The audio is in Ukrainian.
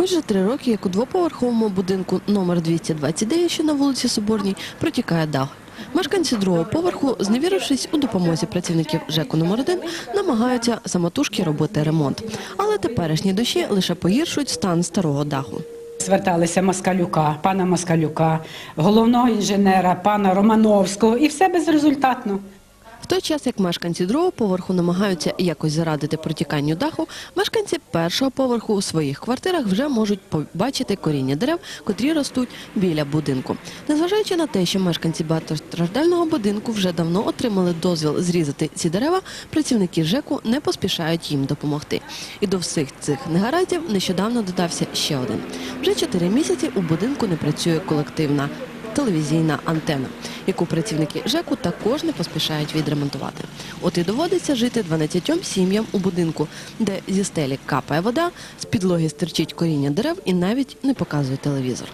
Вже три роки, як у двоповерховому будинку номер 229, що на вулиці Соборній, протікає дах. Мешканці другого поверху, зневірившись у допомозі працівників ЖЕКу номер 1 намагаються самотужки робити ремонт. Але теперішні дощі лише погіршують стан старого даху. Зверталися Москалюка, пана Москалюка, головного інженера, пана Романовського, і все безрезультатно. Той час, як мешканці другого поверху намагаються якось зарадити протіканню даху, мешканці першого поверху у своїх квартирах вже можуть побачити коріння дерев, котрі ростуть біля будинку. Незважаючи на те, що мешканці багатостраждального будинку вже давно отримали дозвіл зрізати ці дерева, працівники ЖЕКу не поспішають їм допомогти. І до всіх цих негараздів нещодавно додався ще один. Вже чотири місяці у будинку не працює колективна телевізійна антена, яку працівники ЖЕКу також не поспішають відремонтувати. От і доводиться жити 12 сім'ям у будинку, де зі стелі капає вода, з підлоги стирчить коріння дерев і навіть не показує телевізор.